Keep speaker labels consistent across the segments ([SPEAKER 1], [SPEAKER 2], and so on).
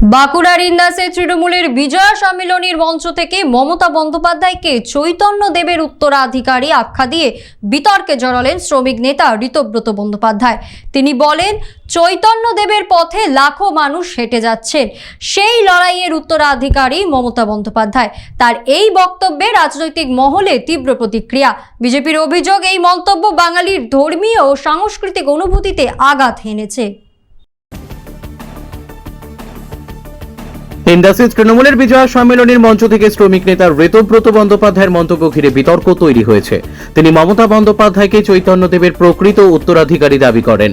[SPEAKER 1] বাঁকুড়ার ইন্দাসে তৃণমূলের বিজয়া সম্মিলনীর মঞ্চ থেকে মমতা বন্দ্যোপাধ্যায়কে চৈতন্য দেবের উত্তরাধিকারী আখ্যা দিয়ে বিতর্কে জড়ালেন শ্রমিক নেতা ঋতব্রত বন্দ্যোপাধ্যায়। তিনি বলেন, চৈতন্য দেবের পথে লাখো মানুষ হেঁটে যাচ্ছেন। সেই লড়াইয়ের উত্তরাধিকারী মমতা বন্দ্যোপাধ্যায়। তার এই বক্তব্যে রাজনৈতিক মহলে তীব্র প্রতিক্রিয়া। বিজেপির অভিযোগ, এই মন্তব্য বাঙালির ধর্মীয় ও সাংস্কৃতিক অনুভূতিতে আঘাত হেনেছে।
[SPEAKER 2] ইন্ডাসিস তৃণমূলের বিজয় সম্মেলনের মঞ্চ থেকে শ্রমিক নেতা ঋতব্রত বন্দ্যোপাধ্যায়ের মন্তব্য ঘিরে বিতর্ক তৈরি হয়েছে। তিনি মমতা বন্দ্যোপাধ্যায়কে চৈতন্যদেবের প্রকৃত উত্তরাধিকারী দাবি করেন।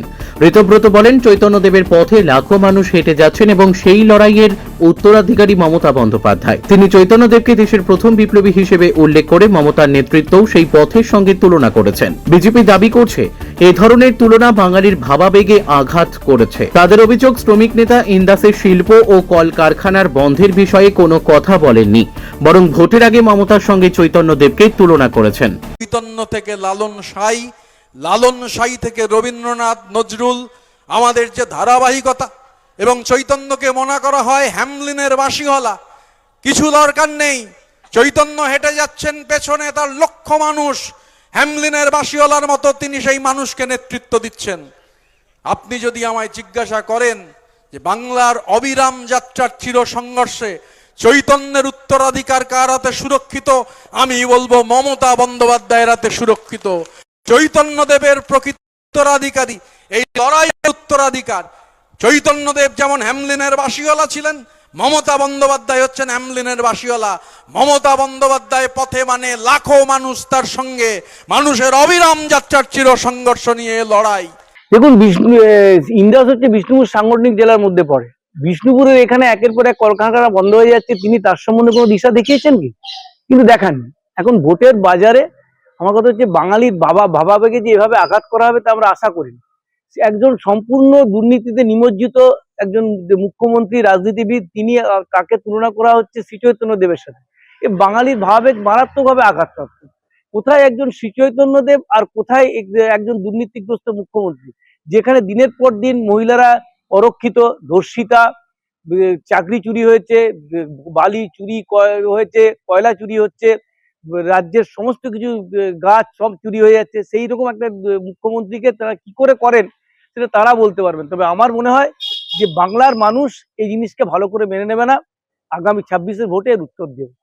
[SPEAKER 2] ঋতব্রত বলেন, চৈতন্যদেবের পথে লাখো মানুষ হেঁটে যাচ্ছেন এবং সেই লড়াইয়ের উত্তরাধিকারী মমতা বন্দ্যোপাধ্যায়। তিনি চৈতন্যদেবকে দেশের প্রথম বিপ্লবী হিসেবে উল্লেখ করে মমতার নেতৃত্বও সেই পথের সঙ্গে তুলনা করেছেন। বিজেপি দাবি করছে, এ ধরনের তুলনা বাঙালির ভাবাবেগে আঘাত করেছে। তাদের অভিযোগ, শ্রমিক নেতা ইন্দাসের শিল্প ও কলকারখানার বন্ধের বিষয়ে কোনো কথা বলেননি, বরং ভোটের আগে মমতার সঙ্গে চৈতন্যদেবকে তুলনা করেছেন।
[SPEAKER 3] চৈতন্য থেকে লালন সাই লালন সাই থেকে রবীন্দ্রনাথ নজরুল, আমাদের যে ধারাবাহিকতা এবং চৈতন্যকে মনা করা হয় হ্যামলিনের বাসিওয়ালা। কিছু দরকার নেই। চৈতন্য হেঁটে যাচ্ছেন পেছনে তার লক্ষ মানুষ। হ্যামলিনের বাসিওয়ালার মতো তিনি সেই মানুষকে নেতৃত্ব দিচ্ছেন। আপনি যদি আমায় জিজ্ঞাসা করেন যে বাংলার অবিরাম যাত্রার চির সংঘর্ষে চৈতন্যের উত্তরাধিকার কার হাতে সুরক্ষিত, আমি বলব মমতা বন্দ্যোপাধ্যায়ের হাতে সুরক্ষিত। চৈতন্যদেবের প্রকৃত উত্তরাধিকারী, এই লড়াইয়ের উত্তরাধিকার চৈতন্যদেব যেমন হ্যামলিনের বাসিওয়ালা ছিলেন, মমতা বন্দ্যোপাধ্যায় হচ্ছেন হ্যামলিনের বাসিওয়ালা। মমতা বন্দ্যোপাধ্যায় পথে মানে লাখো মানুষ তার সঙ্গে, মানুষের অবিরাম যাত্রার চির সংঘর্ষ নিয়ে লড়াই।
[SPEAKER 4] দেখুন, বিষ্ণু ইন্দাস হচ্ছে বিষ্ণুপুর সাংগঠনিক জেলার মধ্যে পড়ে। বিষ্ণুপুরের এখানে একের পর এক কলকারখানা বন্ধ হয়ে যাচ্ছে, তিনি তার সম্বন্ধে কোনো দিশা দেখিয়েছেন কি? কিন্তু দেখাননি। এখন ভোটের বাজারে, আমার কথা হচ্ছে, বাঙালির বাবা ভাবাবেগে যে এভাবে আঘাত করা হবে তা আমরা আশা করি একজন সম্পূর্ণ দুর্নীতিতে নিমজ্জিত একজন মুখ্যমন্ত্রী, রাজনীতিবিদ, তিনি তাকে তুলনা করা হচ্ছে শ্রীচৈতন্য দেবের সাথে। এ বাঙালির ভাবাবেগ মারাত্মকভাবে আঘাতপ্রাপ্ত। কোথায় একজন শ্রীচৈতন্য দেব আর কোথায় এক- একজন দুর্নীতিগ্রস্ত মুখ্যমন্ত্রী? যেখানে দিনের পর দিন মহিলারা অরক্ষিত, ধর্ষিতা চাকরি চুরি হয়েছে বালি চুরি হয়েছে, কয়লা চুরি হচ্ছে রাজ্যের সমস্ত কিছু গাছ সব চুরি হয়ে যাচ্ছে। সেই রকম একটা মুখ্যমন্ত্রীকে তারা কি করে করেন সেটা তারা বলতে পারবেন। তবে আমার মনে হয় যে বাংলার মানুষ এই জিনিসকে ভালো করে মেনে নেবে না। আগামী ছাব্বিশের ভোটে উত্তর দেবে।